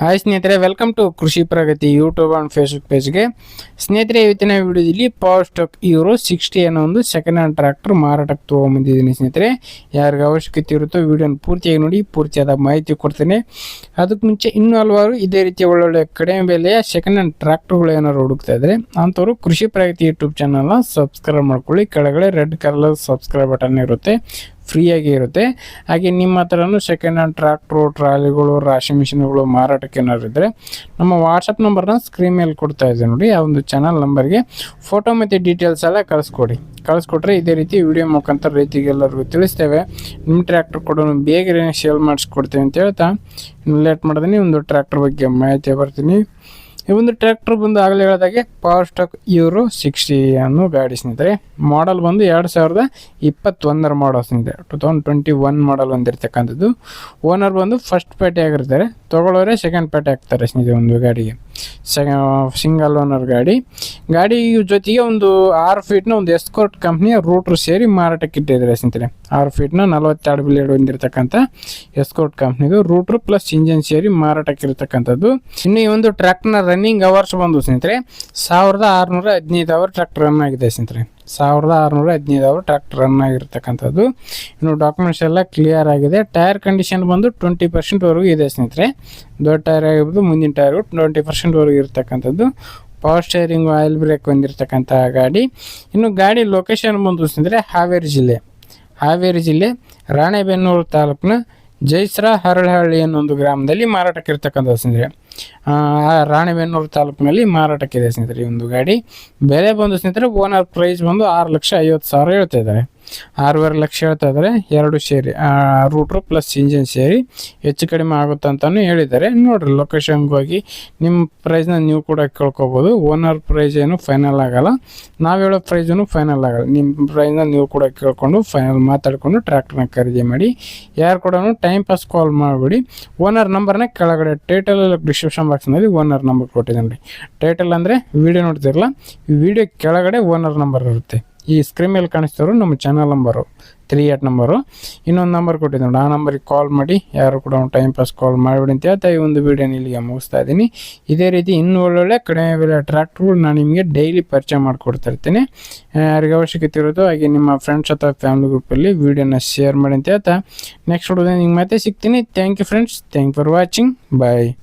Hi ಸ್ನೇಹಿತರೆ welcome to Krishi Pragati YouTube and Facebook ಪೇಜ್ಗೆ ಸ್ನೇಹಿತರೆ, ಇವತ್ತಿನ ವಿಡಿಯೋದಲ್ಲಿ ಪವರ್ ಸ್ಟಾಕ್ ಇವರು ಸಿಕ್ಸ್ಟಿ ಅನ್ನೋ ಒಂದು ಸೆಕೆಂಡ್ ಹ್ಯಾಂಡ್ ಟ್ರ್ಯಾಕ್ಟರ್ ಮಾರಾಟಕ್ಕೆ ತೊಗೊಂಬಂದಿದ್ದೀನಿ ಸ್ನೇಹಿತರೆ. ಯಾರಿಗೆ ಅವಶ್ಯಕತೆ ಇರುತ್ತೋ ವಿಡಿಯೋನ ಪೂರ್ತಿಯಾಗಿ ನೋಡಿ, ಪೂರ್ತಿಯಾದ ಮಾಹಿತಿ ಕೊಡ್ತೇನೆ. ಅದಕ್ಕೆ ಮುಂಚೆ ಇನ್ನೂ ಹಲವಾರು ಇದೇ ರೀತಿಯ ಒಳ್ಳೊಳ್ಳೆ ಕಡಿಮೆ ಬೆಲೆಯ ಸೆಕೆಂಡ್ ಹ್ಯಾಂಡ್ ಟ್ರ್ಯಾಕ್ಟರ್ಗಳು ಏನಾದ್ರು ಹುಡುಕ್ತಾ ಇದ್ದರೆ ಅಂಥವ್ರು ಕೃಷಿ ಪ್ರಗತಿ ಯೂಟ್ಯೂಬ್ ಚಾನಲ್ನ ಸಬ್ಸ್ಕ್ರೈಬ್ ಮಾಡ್ಕೊಳ್ಳಿ. ಕೆಳಗಡೆ ರೆಡ್ ಕಲರ್ ಸಬ್ಸ್ಕ್ರೈಬ್ ಬಟನ್ ಇರುತ್ತೆ. ಫ್ರೀಯಾಗಿ ಇರುತ್ತೆ. ಹಾಗೆ ನಿಮ್ಮ ಹತ್ರನೂ ಸೆಕೆಂಡ್ ಹ್ಯಾಂಡ್ ಟ್ರ್ಯಾಕ್ಟ್ರು ಟ್ರಾಲಿಗಳು ರಾಶಿ ಮಿಷಿನ್ಗಳು ಮಾರಾಟಕ್ಕೆ ಏನಾದ್ರು ಇದ್ದರೆ ನಮ್ಮ ವಾಟ್ಸಪ್ ನಂಬರ್ನ ಸ್ಕ್ರೀನ್ ಮೇಲೆ ಕೊಡ್ತಾ ಇದೆ ನೋಡಿ, ಆ ಒಂದು ಚಾನಲ್ ನಂಬರ್ಗೆ ಫೋಟೋ ಮತ್ತು ಡೀಟೇಲ್ಸ್ ಎಲ್ಲ ಕಳಿಸ್ಕೊಡಿ. ಕಳಿಸ್ಕೊಟ್ರೆ ಇದೇ ರೀತಿ ವಿಡಿಯೋ ಮುಖಾಂತರ ರೈತಿಗೆಲ್ಲರಿಗೂ ತಿಳಿಸ್ತೇವೆ. ನಿಮ್ಮ ಟ್ರ್ಯಾಕ್ಟರ್ ಕೂಡ ಬೇಗ ಸೇಲ್ ಮಾಡಿಸ್ಕೊಡ್ತೇವೆ ಅಂತ ಹೇಳ್ತಾ, ಇನ್ನು ಲೇಟ್ ಮಾಡಿದ್ರೆ ಒಂದು ಟ್ರ್ಯಾಕ್ಟರ್ ಬಗ್ಗೆ ಮಾಹಿತಿ ಬರ್ತೀನಿ. ಈ ಒಂದು ಟ್ರ್ಯಾಕ್ಟರ್ ಬಂದು ಆಗಲೇ ಹೇಳಿದಾಗೆ ಪವರ್ ಸ್ಟಾಕ್ ಇವರು ಸಿಕ್ಸ್ಟಿ ಅನ್ನು ಗಾಡಿ ಸ್ನೇಹಿತರೆ ಮಾಡಲ್ ಬಂದು ಎರಡು ಸಾವಿರದ ಇಪ್ಪತ್ತೊಂದರ ಮಾಡಲ್ ಸ್ನೇಹಿತರೆ. Two thousand twenty one model ಹೊಂದಿರತಕ್ಕಂಥದ್ದು owner ಬಂದು ಫಸ್ಟ್ ಪೇಟೆ ಆಗಿರ್ತಾರೆ. ತೊಗೊಳ್ಳೋರೆ ಸೆಕೆಂಡ್ ಪೇಟೆ ಆಗ್ತಾರೆ ಸ್ನೇಹಿತರೆ ಒಂದು ಗಾಡಿಗೆ. ಸಿಂಗಲ್ ಓನರ್ ಗಾಡಿ. ಗಾಡಿ ಜೊತೆಗೆ ಒಂದು ಆರು ಫೀಟ್ನ ಒಂದು ಎಸ್ಕೋರ್ಟ್ ಕಂಪ್ನಿಯ ರೂಟ್ರು ಸೇರಿ ಮಾರಾಟಕ್ಕೆ ಇಟ್ಟಿದ್ದಾರೆ ಸ್ನೇಹಿತರೆ. ಆರು ಫೀಟ್ನ ನಲವತ್ತೆರಡು ಬ್ಲೇಡ್ ಹೊಂದಿರತಕ್ಕಂಥ ಎಸ್ಕೋರ್ಟ್ ಕಂಪ್ನಿದು ರೂಟ್ರು ಪ್ಲಸ್ ಇಂಜಿನ್ ಸೇರಿ ಮಾರಾಟಕ್ಕೆ ಇರತಕ್ಕಂಥದ್ದು. ಇನ್ನು ಈ ಒಂದು ಟ್ರ್ಯಾಕ್ಟರ್ನ ರನ್ನಿಂಗ್ ಅವರ್ಸ್ ಬಂದು ಸ್ನೇಹಿತರೆ, ಸಾವಿರದ ಆರುನೂರ ಹದಿನೈದು ಅವರ್ ಟ್ರ್ಯಾಕ್ಟರ್ ರನ್ ಆಗಿದೆ ಸ್ನೇಹಿತರೆ. ಸಾವಿರದ ಆರುನೂರ ಹದಿನೈದು ಅವರ್ ಟ್ರ್ಯಾಕ್ಟರ್ ರನ್ ಆಗಿರ್ತಕ್ಕಂಥದ್ದು. ಇನ್ನು ಡಾಕ್ಯುಮೆಂಟ್ಸ್ ಎಲ್ಲ ಕ್ಲಿಯರ್ ಆಗಿದೆ. ಟೈರ್ ಕಂಡೀಷನ್ ಬಂದು ಟ್ವೆಂಟಿ ಪರ್ಸೆಂಟ್ವರೆಗೂ ಇದೆ ಸ್ನೇಹಿತರೆ. ದೊಡ್ಡ ಟೈರ್ ಆಗಿರ್ಬೋದು, ಮುಂದಿನ ಟೈರ್ ಟ್ವೆಂಟಿ ಪರ್ಸೆಂಟ್ವರೆಗೂ ಇರ್ತಕ್ಕಂಥದ್ದು. ಪವರ್ ಸ್ಟೇರಿಂಗ್ ಆಯಿಲ್ ಬ್ರೇಕ್ ಹೊಂದಿರತಕ್ಕಂತಹ ಗಾಡಿ. ಇನ್ನು ಗಾಡಿ ಲೊಕೇಶನ್ ಸ್ನೇಹಿತರೆ ಹಾವೇರಿ ಜಿಲ್ಲೆ. ಹಾವೇರಿ ಜಿಲ್ಲೆ ರಾಣೆಬೆನ್ನೂರು ತಾಲೂಕಿನ ಜೈಸ್ರ ಹರಳಹಳ್ಳಿ ಒಂದು ಗ್ರಾಮದಲ್ಲಿ ಮಾರಾಟಕ್ಕೆ ಇರ್ತಕ್ಕಂಥ ಸ್ನೇಹಿತರೆ. ರಾಣೆಬೆನ್ನೂರು ತಾಲೂಕಿನಲ್ಲಿ ಮಾರಾಟಕ್ಕಿದೆ ಸ್ನೇಹಿತರೆ ಈ ಒಂದು ಗಾಡಿ. ಬೆಲೆ ಬಂದು ಸ್ನೇಹಿತರೆ ಓನರ್ ಪ್ರೈಸ್ ಬಂದು ಆರು ಲಕ್ಷ ಐವತ್ತು ಸಾವಿರ ಹೇಳ್ತಾ ಇದ್ದಾರೆ. ಆರೂವರೆ ಲಕ್ಷ ಹೇಳ್ತಾ ಇದ್ದಾರೆ ಎರಡು ಸೇರಿ ರೂಟ್ರು ಪ್ಲಸ್ ಇಂಜಿನ್ ಸೇರಿ ಹೆಚ್ಚು ಕಡಿಮೆ ಆಗುತ್ತೆ ಅಂತಲೂ ಹೇಳಿದ್ದಾರೆ. ನೋಡಿರಿ ಲೊಕೇಶನ್ಗೆ ಹೋಗಿ ನಿಮ್ಮ ಪ್ರೈಸ್ನ ನೀವು ಕೂಡ ಕೇಳ್ಕೊಬೋದು. ಓನರ್ ಪ್ರೈಸ್ ಏನು ಫೈನಲ್ ಆಗಲ್ಲ. ನಾವು ಹೇಳೋ ಪ್ರೈಸೂ ಫೈನಲ್ ಆಗಲ್ಲ. ನಿಮ್ಮ ಪ್ರೈಸ್ನ ನೀವು ಕೂಡ ಕೇಳ್ಕೊಂಡು ಫೈನಲ್ ಮಾತಾಡಿಕೊಂಡು ಟ್ರ್ಯಾಕ್ಟರ್ನ ಖರೀದಿ ಮಾಡಿ. ಯಾರು ಕೂಡ ಟೈಮ್ ಪಾಸ್ ಕಾಲ್ ಮಾಡಿಬಿಡಿ. ಓನರ್ ನಂಬರ್ನ ಕೆಳಗಡೆ ಟೈಟಲ್ ಡಿಸ್ಕ್ರಿಪ್ಷನ್ ಬಾಕ್ಸ್ನಲ್ಲಿ ಓನರ್ ನಂಬರ್ ಕೊಟ್ಟಿದ್ದೀನಿ ರೀ ಟೈಟಲ್ ಅಂದರೆ ವಿಡಿಯೋ ನೋಡ್ತಿರಲ್ಲ ವಿಡಿಯೋ ಕೆಳಗಡೆ ಓನರ್ ನಂಬರ್ ಇರುತ್ತೆ. ಈ ಸ್ಕ್ರೀನ್ ಮೇಲೆ ಕಾಣಿಸ್ತಾರೋ ನಮ್ಮ channel number three eight number ಇನ್ನೊಂದು ನಂಬರ್ ಕೊಟ್ಟಿದ್ದೆ ನೋಡಿ ಆ ನಂಬರಿಗೆ ಕಾಲ್ ಮಾಡಿ ಯಾರು ಕೂಡ ಟೈಮ್ ಪಾಸ್ ಕಾಲ್ ಮಾಡಿಬಿಡಿ ಅಂತ ಹೇಳ್ತಾ ಈ ಒಂದು ವಿಡಿಯೋನ ಇಲ್ಲಿಗೆ ಮುಗಿಸ್ತಾ ಇದ್ದೀನಿ. ಇದೇ ರೀತಿ ಇನ್ನೂ ಒಳ್ಳೊಳ್ಳೆ ಕಡಿಮೆ ಬೆಲೆ ಟ್ರ್ಯಾಕ್ಟ್ರುಗಳು ನಾನು ನಿಮಗೆ ಡೈಲಿ ಪರಿಚಯ ಮಾಡಿಕೊಡ್ತಾ ಇರ್ತೀನಿ ಆ, ಯಾರಿಗೆ ಅವಶ್ಯಕತೆ ಇರೋದು ಹಾಗೆ ನಿಮ್ಮ ಫ್ರೆಂಡ್ಸ್ ಅಥವಾ ಫ್ಯಾಮಿಲಿ ಗ್ರೂಪಲ್ಲಿ ವೀಡಿಯೋನ ಶೇರ್ ಮಾಡಿ ಅಂತ ಹೇಳ್ತಾ. ನೆಕ್ಸ್ಟ್ ಹುಡುಗ ನಿಮ್ಗೆ ಮತ್ತೆ ಸಿಗ್ತೀನಿ. Thank you friends thank for watching bye